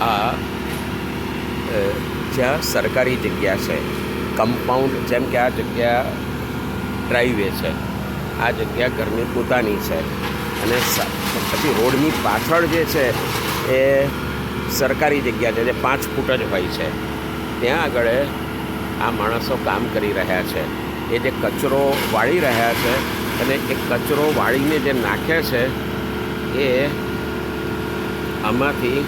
આ જ્યાં સરકારી જગ્યા છે કમ્પાઉન્ડ જેમ કે આ જગ્યા ડ્રાઈવે છે, આ જગ્યા ઘરની પોતાની છે. અને પછી રોડની પાછળ જે છે, એ સરકારી જગ્યા છે, જે પાંચ ફૂટ જ હોય છે. ત્યાં આગળ આ માણસો કામ કરી રહ્યા છે. એ જે કચરો વાળી રહ્યા છે અને એ કચરો વાળીને જે નાખે છે, એ આમાંથી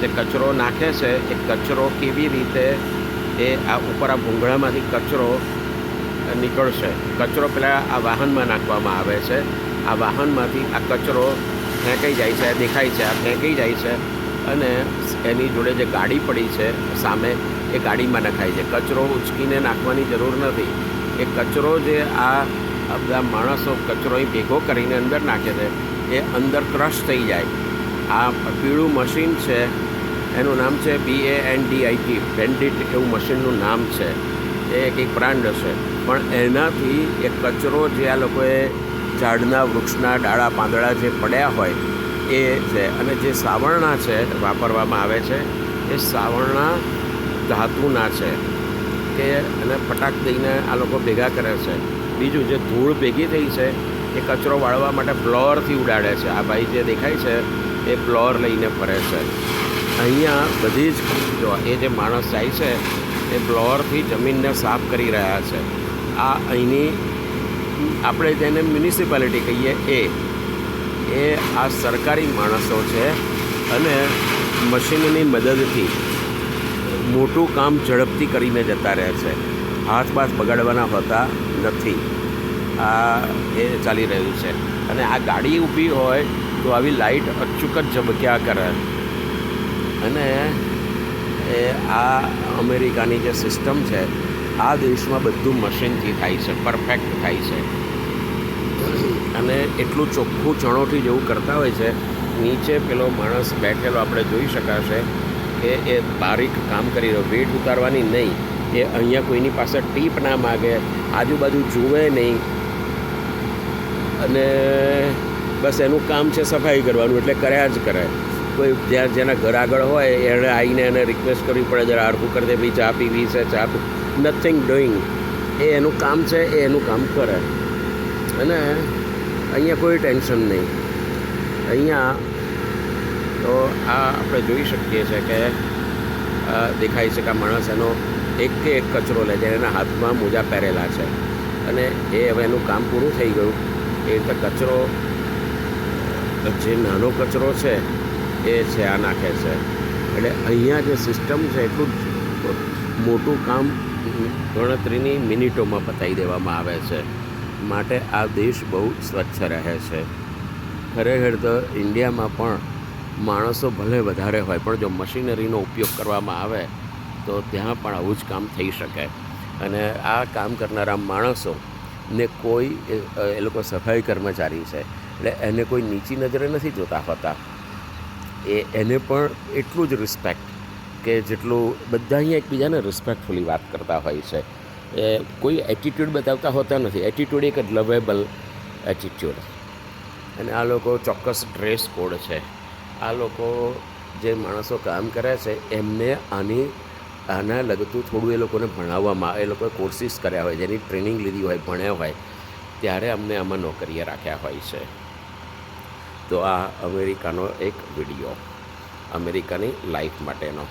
જે કચરો નાખે છે, એ કચરો કેવી રીતે એ આ ઉપર આ ભૂંગળામાંથી કચરો નીકળશે? કચરો પહેલાં આ વાહનમાં નાખવામાં આવે છે. આ વાહનમાંથી આ કચરો ફેંકાઈ જાય છે, દેખાય છે, આ ફેંકાઈ જાય છે અને એની જોડે જે ગાડી પડી છે, સામે એ ગાડીમાં નખાય છે. કચરો ઉચકીને નાખવાની જરૂર નથી. એ કચરો જે આ બધા માણસો કચરો ભેગો કરીને અંદર નાખે છે, એ અંદર ક્રશ થઈ જાય. આ પીળું મશીન છે એનું નામ છે B A N D I T bandit એવું મશીનનું નામ છે. એ કંઈક બ્રાન્ડ હશે. પણ એનાથી એ કચરો જે આ લોકોએ ઝાડના, વૃક્ષના, ડાળા, પાંદડા જે પડ્યા હોય, એ છે. અને જે સાવરણા છે, વાપરવામાં આવે છે, એ સાવરણા ધાતુના છે કે અને ફટાક દઈને આ લોકો ભેગા કરે છે. બીજું જે ધૂળ ભેગી થઈ છે, એ કચરો વાળવા માટે બ્લોરથી ઉડાડે છે. આ ભાઈ જે દેખાય છે, એ બ્લોર લઈને ફરે છે. અહીંયા બધી જ જો એ જે માણસ જાય છે, એ બ્લોઅરથી જમીનને સાફ કરી રહ્યા છે. આ અહીંની આપણે જેને મ્યુનિસિપાલિટી કહીએ એ એ આ સરકારી માણસો છે અને મશીનની મદદથી મોટું કામ ઝડપથી કરીને જતા રહે છે. હાથ બાથ બગાડવાના હોતા નથી. આ એ ચાલી રહ્યું છે. અને આ ગાડી ઊભી હોય તો આવી લાઇટ અચૂક જ ઝબક્યા કરે. અને એ આ અમેરિકાની જે સિસ્ટમ છે, આ દેશમાં બધું મશીનથી થાય છે, પરફેક્ટ થાય છે. અને એટલું ચોખ્ખું ચણોથી જેવું કરતા હોય છે, નીચે પેલો માણસ બેઠેલો આપણે જોઈ શકાશે કે એ બારીક કામ કરી રહ્યો, વેટ ઉતારવાની નહીં, એ અહીંયા કોઈની પાસે ટીપ ના માગે, આજુબાજુ જુએ નહીં. અને બસ એનું કામ છે સફાઈ કરવાનું, એટલે કર્યા જ કરે. કોઈ જ્યાં જેના ઘર આગળ હોય, એણે આવીને એને રિક્વેસ્ટ કરવી પડે, જરા હરખું કરી દે, ભાઈ ચા પીવી છે, ચા પી. નથિંગ ડુઈંગ એ એનું કામ છે, એ એનું કામ કરે. અને અહીંયા કોઈ ટેન્શન નહીં. અહીંયા તો આ આપણે જોઈ શકીએ છીએ કે દેખાય છે કે આ માણસ એનો એક એક કચરો લે છે, એના હાથમાં મોજા પહેરેલા છે. અને એ હવે એનું કામ પૂરું થઈ ગયું. એ રીતે કચરો, જે નાનો કચરો છે એ છે, આ નાખે છે. એટલે અહીંયા જે સિસ્ટમ છે, એટલું જ મોટું કામ ગણતરીની મિનિટોમાં પતાવી દેવામાં આવે છે. માટે આ દેશ બહુ સ્વચ્છ રહે છે. ખરેખર તો ઇન્ડિયામાં પણ માણસો ભલે વધારે હોય, પણ જો મશીનરીનો ઉપયોગ કરવામાં આવે, તો ત્યાં પણ આવું જ કામ થઈ શકે. અને આ કામ કરનારા માણસો ને કોઈ, એ લોકો સફાઈ કર્મચારી છે. એટલે એને કોઈ નીચી નજરે નથી જોતા હોતા. એ એને પણ એટલું જ રિસ્પેક્ટ કે જેટલું બધા અહીંયા એકબીજાને રિસ્પેક્ટફુલી વાત કરતા હોય છે. એ કોઈ એટીટ્યૂડ બતાવતા હોતા નથી. એટીટ્યૂડ એક લવેબલ એટીટ્યૂડ અને આ લોકો ચોક્કસ ડ્રેસ કોડ છે. આ લોકો જે માણસો કામ કરે છે, એમને આની, આના લગતું થોડું એ લોકોને ભણાવવામાં એ લોકોએ કોર્સિસ કર્યા હોય, જેની ટ્રેનિંગ લીધી હોય, ભણ્યા હોય, ત્યારે અમને આમાં નોકરીએ રાખ્યા હોય છે. તો આ અમેરિકાનો એક વીડિયો અમેરિકાની લાઈફ માટેનો.